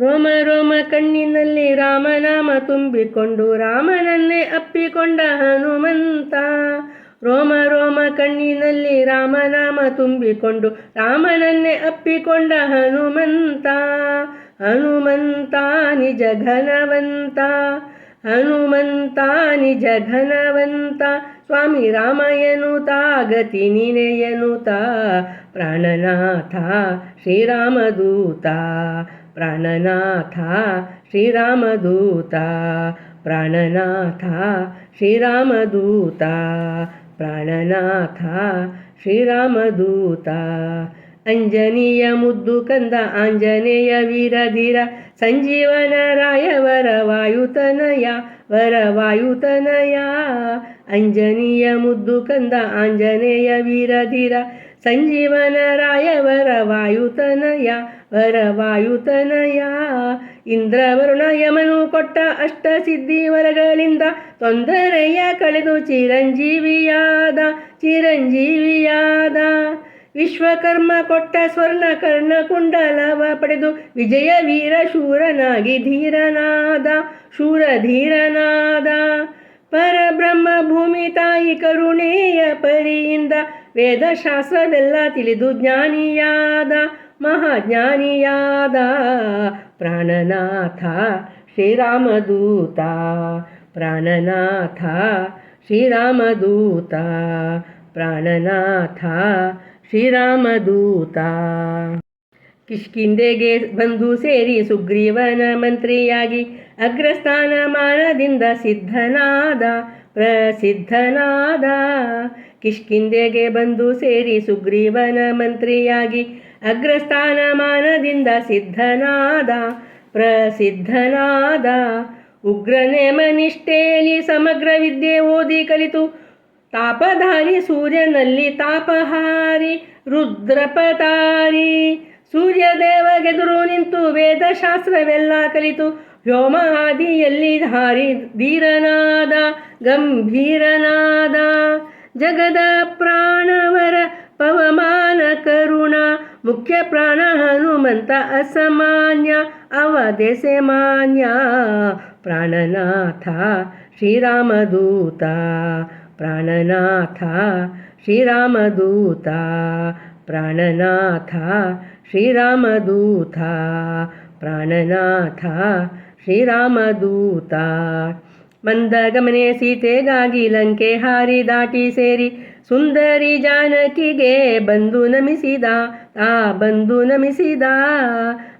ರೋಮ ರೋಮ ಕಣ್ಣಿನಲ್ಲಿ ರಾಮನಾಮ ತುಂಬಿಕೊಂಡು ರಾಮನನ್ನೇ ಅಪ್ಪಿಕೊಂಡ ಹನುಮಂತ. ರೋಮ ರೋಮ ಕಣ್ಣಿನಲ್ಲಿ ರಾಮನಾಮ ತುಂಬಿಕೊಂಡು ರಾಮನನ್ನೇ ಅಪ್ಪಿಕೊಂಡ ಹನುಮಂತ. ಹನುಮಂತ ನಿಜ ಘನವಂತ. ಹನುಮಂತ ನಿಜ ಘನವಂತ. ಸ್ವಾಮಿ ರಾಮಯನುತ ಗತಿ ನಿನೆಯನುತ, ಪ್ರಾಣನಾಥ, ಶ್ರೀರಾಮದೂತ. ಪ್ರಾಣನಾಥ ಶ್ರೀರಾಮದೂತ ಪ್ರಾಣನಾಥ ಶ್ರೀರಾಮದೂತ ಪ್ರಾಣನಾಥ ಶ್ರೀರಾಮದೂತ. ಅಂಜನೀಯ ಮುದ್ದು ಕಂದ ಆಂಜನೇಯ ವೀರಧೀರ ಸಂಜೀವನ ರಾಯ ವರ ವಾಯುತನಯ ವರ ವಾಯುತನಯ ಅಂಜನೀಯ ಮುದ್ದು ಕಂದ ಆಂಜನೇಯ ವೀರಧೀರ ಸಂಜೀವನ ವರವಾಯುತನಯ. ವರವಾಯುತನಯ ವಾಯುತನಯ ವರುಣ ಯಮನು ಕೊಟ್ಟ ಅಷ್ಟ ಸಿದ್ಧಿ ವರಗಳಿಂದ ತೊಂದರೆಯ ಕಳೆದು ಚಿರಂಜೀವಿಯಾದ ಚಿರಂಜೀವಿಯಾದ. ವಿಶ್ವಕರ್ಮ ಕೊಟ್ಟ ಸ್ವರ್ಣ ಕರ್ಣ ಕುಂಡಲವ ಪಡೆದು ವಿಜಯ ವೀರ ಶೂರನಾಗಿ ಧೀರನಾದ ಶೂರ ಧೀರನಾದ ಪರಬ್ರಹ್ಮ ಭೂಮಿ ತಾಯಿ ಕರುಣೆಯ ಪರಿಯಿಂದ ವೇದಶಾಸ್ತ್ರವೆಲ್ಲ ತಿಳಿದು ಜ್ಞಾನಿಯಾದ, ಮಹಾಜ್ಞಾನಿಯಾದ ಪ್ರಾಣನಾಥ ಶ್ರೀರಾಮದೂತ ಪ್ರಾಣನಾಥ ಶ್ರೀರಾಮದೂತ ಪ್ರಾಣನಾಥ ಶ್ರೀರಾಮದೂತ. ಕಿಷ್ಕಿಂದೆಗೆ ಬಂದು ಸೇರಿ ಸುಗ್ರೀವನ ಮಂತ್ರಿಯಾಗಿ ಅಗ್ರಸ್ಥಾನಮಾನದಿಂದ ಸಿದ್ಧನಾದ, ಪ್ರಸಿದ್ಧನಾದ. ಕಿಷ್ಕಿಂದೆಗೆ ಬಂದು ಸೇರಿ ಸುಗ್ರೀವನ ಮಂತ್ರಿಯಾಗಿ ಅಗ್ರಸ್ಥಾನಮಾನದಿಂದ ಸಿದ್ಧನಾದ, ಪ್ರಸಿದ್ಧನಾದ. ಉಗ್ರನೇಮನಿಷ್ಠೆಯಲ್ಲಿ ಸಮಗ್ರ ವಿದ್ಯೆ ಓದಿ ಕಲಿತು ತಾಪಧಾರಿ ಸೂರ್ಯನಲ್ಲಿ ತಾಪಹಾರಿ ರುದ್ರಪತಾರಿ ಸೂರ್ಯದೇವಗೆದುರು ನಿಂತು ವೇದಶಾಸ್ತ್ರವೆಲ್ಲ ಕಲಿತು ವ್ಯೋಮ ಆದಿಯಲ್ಲಿ ಧಾರಿ ಧೀರನಾದ, ಗಂಭೀರನಾದ. ಜಗದ ಪ್ರಾಣವರ ಪವಮಾನ ಕರುಣ, ಮುಖ್ಯ ಪ್ರಾಣ ಹನುಮಂತ ಅಸಾಮಾನ್ಯ ಅವದೆಸೆ ಮಾನ್ಯ ಪ್ರಾಣನಾಥ ಶ್ರೀರಾಮದೂತ ಪ್ರಾಣನಾಥ ಶ್ರೀರಾಮದೂತ, ಪ್ರಾಣನಾಥ ಶ್ರೀರಾಮದೂತ, ಪ್ರಾಣನಾಥ, ಶ್ರೀರಾಮದೂತ. ಮಂದಗಮನೆ ಸೀತೆಗಾಗಿ ಲಂಕೆ ಹಾರಿ ದಾಟಿ ಸೇರಿ ಸುಂದರಿ ಜಾನಕಿಗೆ ಬಂದು ನಮಿಸಿದ, ಆ ಬಂದು ನಮಿಸಿದ.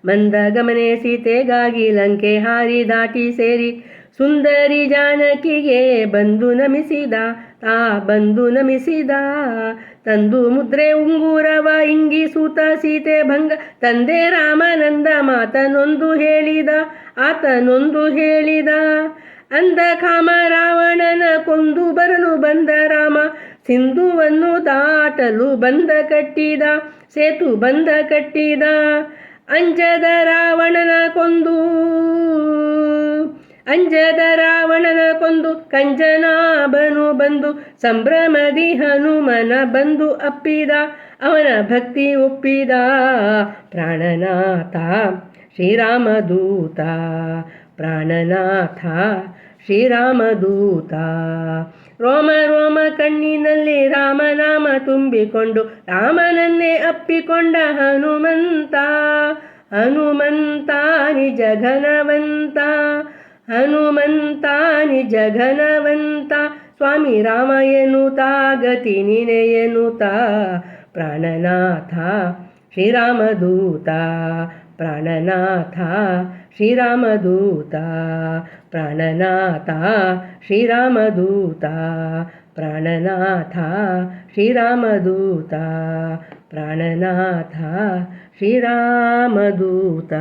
ಮಂದಗಮನೆ ಸೀತೆಗಾಗಿ ಲಂಕೆ ಹಾರಿ ದಾಟಿ ಸೇರಿ ಸುಂದರಿ ಜಾನಕಿಗೆ ಬಂದು ನಮಿಸಿದ, ಆ ಬಂದು ನಮಿಸಿದ. ತಂದು ಮುದ್ರೆ ಉಂಗುರವ ಇಂಗಿ ಸೂತ ಸೀತೆ ಭಂಗ. ತಂದೆ ರಾಮನಂದ ಮಾತನೊಂದು ಹೇಳಿದ, ಆತನೊಂದು ಹೇಳಿದ. ಅಂದ ಕಾಮ ರಾವಣನ ಕೊಂದು ಬರಲು ಬಂದ ರಾಮ. ಸಿಂಧುವನ್ನು ದಾಟಲು ಬಂದ ಕಟ್ಟಿದ, ಸೇತು ಬಂದ ಕಟ್ಟಿದ. ಅಂಜದ ರಾವಣನ ಕೊಂದು ಅಂಜದ ರಾವಣನ ಕೊಂದು ಕಂಜನಾಭನು ಬಂದು ಸಂಭ್ರಮದಿ ಹನುಮನ ಬಂದು ಅಪ್ಪಿದ. ಅವನ ಭಕ್ತಿ ಒಪ್ಪಿದ ಪ್ರಾಣನಾಥ ಶ್ರೀರಾಮದೂತ ಪ್ರಾಣನಾಥ ಶ್ರೀರಾಮದೂತ. ರೋಮ ರೋಮ ಕಣ್ಣಿನಲ್ಲಿ ರಾಮನಾಮ ತುಂಬಿಕೊಂಡು ರಾಮನನ್ನೇ ಅಪ್ಪಿಕೊಂಡ ಹನುಮಂತ ಹನುಮಂತ ನಿಜ ಘನವಂತ ಹನುಮಂತ ನಿಜ ಘನವಂತ ಸ್ವಾಮಿ ರಾಮಯನುತ ಗತಿ ನಿನೆಯನುತ ಪ್ರಾಣನಾಥ ಶ್ರೀರಾಮದೂತ ಪ್ರಾಣನಾಥ ಶ್ರೀರಾಮದೂತ ಪ್ರಾಣನಾಥ ಶ್ರೀರಾಮದೂತ ಪ್ರಾಣನಾಥ ಶ್ರೀರಾಮದೂತ ಪ್ರಾಣನಾಥ ಶ್ರೀರಾಮದೂತ